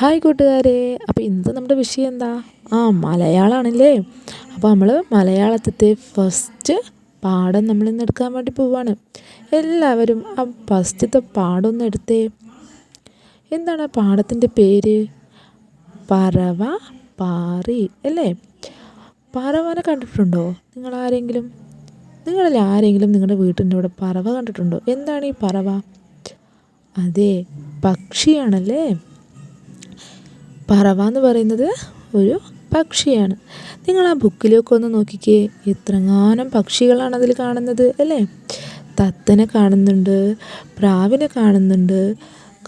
Hi കൂട്ടുകാരെ. അപ്പോൾ ഇന്നത്തെ നമ്മുടെ വിഷയം എന്താ? ആ മലയാളമാണല്ലേ അപ്പോൾ നമ്മൾ മലയാളത്തിന്റെ ഫസ്റ്റ് പാഠം നമ്മൾ ഇന്ന് എടുക്കാൻ വേണ്ടി പോവാണ്. എല്ലാവരും ആ ഫസ്റ്റത്തെ പാഠം ഒന്ന് എടുത്തേ. എന്താണ് ആ പാഠത്തിന്റെ പേര്? പറവ പാറി അല്ലേ? പറവനെ കണ്ടിട്ടുണ്ടോ നിങ്ങൾ ആരെങ്കിലും? നിങ്ങളിൽ ആരെങ്കിലും നിങ്ങളുടെ വീട്ടിന്റെ അവിടെ പറവ കണ്ടിട്ടുണ്ടോ? എന്താണ് ഈ പറവ? അതെ പക്ഷിയാണല്ലേ? പറവ എന്ന് പറയുന്നത് ഒരു പക്ഷിയാണ്. നിങ്ങൾ ആ ബുക്കിലേക്ക് ഒന്ന് നോക്കിക്കേ. എത്രങ്ങാനും പക്ഷികളാണ് അതിൽ കാണുന്നത് അല്ലേ? തത്തനെ കാണുന്നുണ്ട് പ്രാവിനെ കാണുന്നുണ്ട്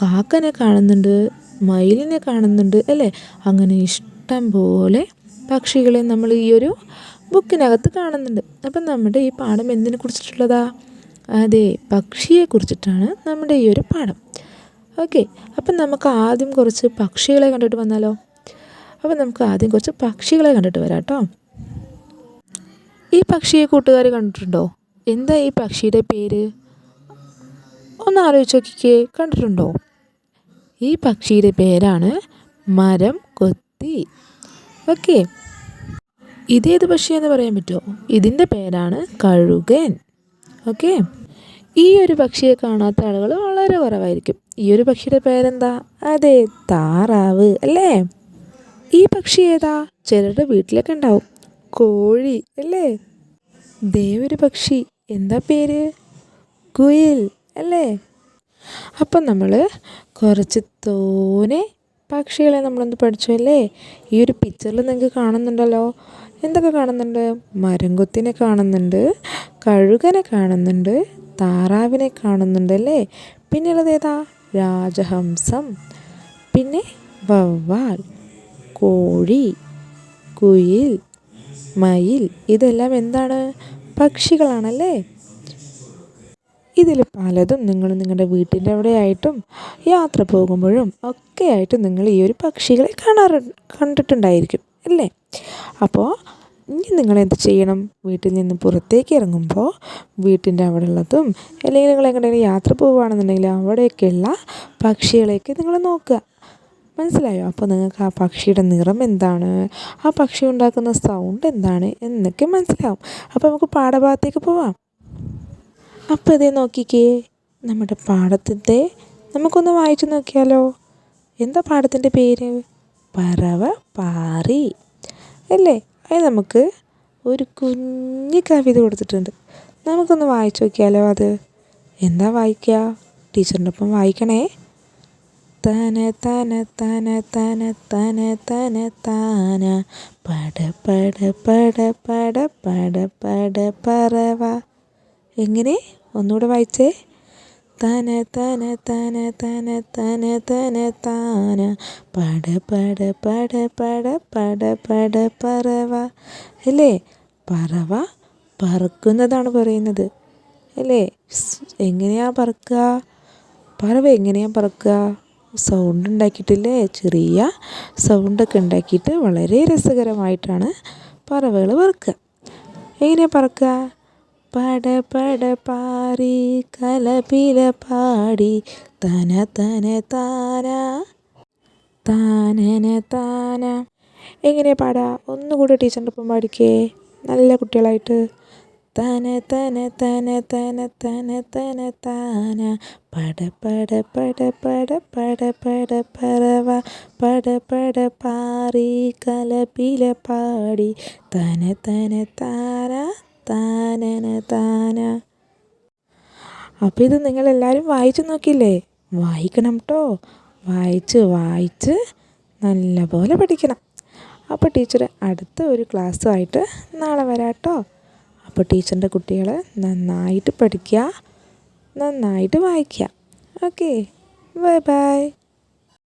കാക്കനെ കാണുന്നുണ്ട് മയിലിനെ കാണുന്നുണ്ട് അല്ലേ? അങ്ങനെ ഇഷ്ടം പോലെ പക്ഷികളെ നമ്മൾ ഈ ഒരു ബുക്കിനകത്ത് കാണുന്നുണ്ട്. അപ്പം നമ്മുടെ ഈ പാഠം എന്തിനെ കുറിച്ചിട്ടുള്ളതാ? അതെ പക്ഷിയെ കുറിച്ചിട്ടാണ് നമ്മുടെ ഈ ഒരു പാഠം. ഓക്കെ. അപ്പം നമുക്ക് ആദ്യം കുറച്ച് പക്ഷികളെ കണ്ടിട്ട് വന്നാലോ? അപ്പം നമുക്ക് ആദ്യം കുറച്ച് പക്ഷികളെ കണ്ടിട്ട് വരാം കേട്ടോ. ഈ പക്ഷിയെ കൂട്ടുകാർ കണ്ടിട്ടുണ്ടോ? എന്താ ഈ പക്ഷിയുടെ പേര്? ഒന്ന് ആലോചിച്ച് നോക്കിക്കേ കണ്ടിട്ടുണ്ടോ? ഈ പക്ഷിയുടെ പേരാണ് മരം കൊത്തി. ഓക്കെ. ഇതേത് പക്ഷിയെന്ന് പറയാൻ പറ്റുമോ? ഇതിന്റെ പേരാണ് കഴുകൻ. ഓക്കെ. ഈ ഒരു പക്ഷിയെ കാണാത്ത ആളുകൾ വളരെ കുറവായിരിക്കും. ഈ ഒരു പക്ഷിയുടെ പേരെന്താ? അതെ താറാവ് അല്ലേ? ഈ പക്ഷി ഏതാ? ചിലരുടെ വീട്ടിലൊക്കെ ഉണ്ടാവും. കോഴി അല്ലേ? ദേവൊരു പക്ഷി. എന്താ പേര്? കുയിൽ അല്ലേ? അപ്പം നമ്മൾ കുറച്ച് തോനെ പക്ഷികളെ നമ്മളൊന്ന് പഠിച്ചു അല്ലേ? ഈ ഒരു പിക്ചറിൽ നിങ്ങൾക്ക് കാണുന്നുണ്ടല്ലോ. എന്തൊക്കെ കാണുന്നുണ്ട്? മരംകൊത്തിനെ കാണുന്നുണ്ട് കഴുകനെ കാണുന്നുണ്ട് താറാവിനെ കാണുന്നുണ്ടല്ലേ? പിന്നെയുള്ളത് ഏതാ? രാജഹംസം. പിന്നെ വവ്വാൽ കോഴി കുയിൽ മയിൽ. ഇതെല്ലാം എന്താണ്? പക്ഷികളാണല്ലേ? ഇതിൽ പലതും നിങ്ങൾ നിങ്ങളുടെ വീട്ടിന്റെ അവിടെയായിട്ടും യാത്ര പോകുമ്പോഴും ഒക്കെ ആയിട്ട് നിങ്ങൾ ഈ ഒരു പക്ഷികളെ കാണാറ് കണ്ടിട്ടുണ്ടായിരിക്കും അല്ലേ? അപ്പോൾ ഇനി നിങ്ങൾ എന്ത് ചെയ്യണം? വീട്ടിൽ നിന്ന് പുറത്തേക്ക് ഇറങ്ങുമ്പോൾ വീട്ടിന്റെ അവിടെ ഉള്ളതും അല്ലെങ്കിൽ നിങ്ങൾ എങ്ങോട്ടെങ്കിലും യാത്ര പോവുകയാണെന്നുണ്ടെങ്കിൽ അവിടെയൊക്കെയുള്ള പക്ഷികളെയൊക്കെ നിങ്ങൾ നോക്കുക. മനസ്സിലായോ? അപ്പോൾ നിങ്ങൾക്ക് ആ പക്ഷിയുടെ നിറം എന്താണ്? ആ പക്ഷി ഉണ്ടാക്കുന്ന സൗണ്ട് എന്താണ് എന്നൊക്കെ മനസ്സിലാവും. അപ്പോൾ നമുക്ക് പാഠഭാഗത്തേക്ക് പോവാം. അപ്പോൾ ഇതേ നോക്കിക്കേ നമ്മുടെ പാഠത്തിന്റെ നമുക്കൊന്ന് വായിച്ചു നോക്കിയാലോ? എന്താ പാഠത്തിന്റെ പേര്? പറവ പാറി. അല്ലേ? അത് നമുക്ക് ഒരു കുഞ്ഞു കവിത കൊടുത്തിട്ടുണ്ട് നമുക്കൊന്ന് വായിച്ചു നോക്കിയാലോ അത് എന്താ വായിക്കുക ടീച്ചറിന്റെ ഒപ്പം വായിക്കണേ തന തന തന തന തന തന താന പട പട പട പട പട പട പറവ എങ്ങനെ ഒന്നുകൂടെ വായിച്ചേ തന തന തന തന തന തന താന പട പട പട പട പട പട പറവ. അല്ലേ? പറവ പറക്കുന്നതാണ് പറയുന്നത്. അല്ലേ? എങ്ങനെയാ പറക്കുക? പറവ എങ്ങനെയാ പറക്കുക? സൗണ്ട് ഉണ്ടാക്കിയിട്ടില്ലേ? ചെറിയ സൗണ്ടൊക്കെ ഉണ്ടാക്കിയിട്ട് വളരെ രസകരമായിട്ടാണ് പറവകൾ പറക്കുക എങ്ങനെയാണ് പറക്കുക? പട പട പാറി കലപില പാടി തന തന താന. താനന താന. എങ്ങനെ പാടാ? ഒന്നുകൂടി ടീച്ചറിന്റെ ഒപ്പം പാടിക്കേ. നല്ല കുട്ടികളായിട്ട്. തന തന തന തന തന തന താന. പട പട പട പട പട പട പറവ. പട പട പാറി കലപില പാടി. തന തന താര താനന താന. അപ്പോൾ ഇത് നിങ്ങളെല്ലാവരും വായിച്ചു നോക്കില്ലേ വായിക്കണം കേട്ടോ വായിച്ച് വായിച്ച് നല്ലപോലെ പഠിക്കണം. അപ്പോൾ ടീച്ചർ അടുത്ത ഒരു ക്ലാസ്സുമായിട്ട് നാളെ വരാം കേട്ടോ അപ്പോൾ ടീച്ചറിന്റെ കുട്ടികൾ നന്നായിട്ട് പഠിക്കുക നന്നായിട്ട് വായിക്കുക ഓക്കെ ബൈ ബൈ.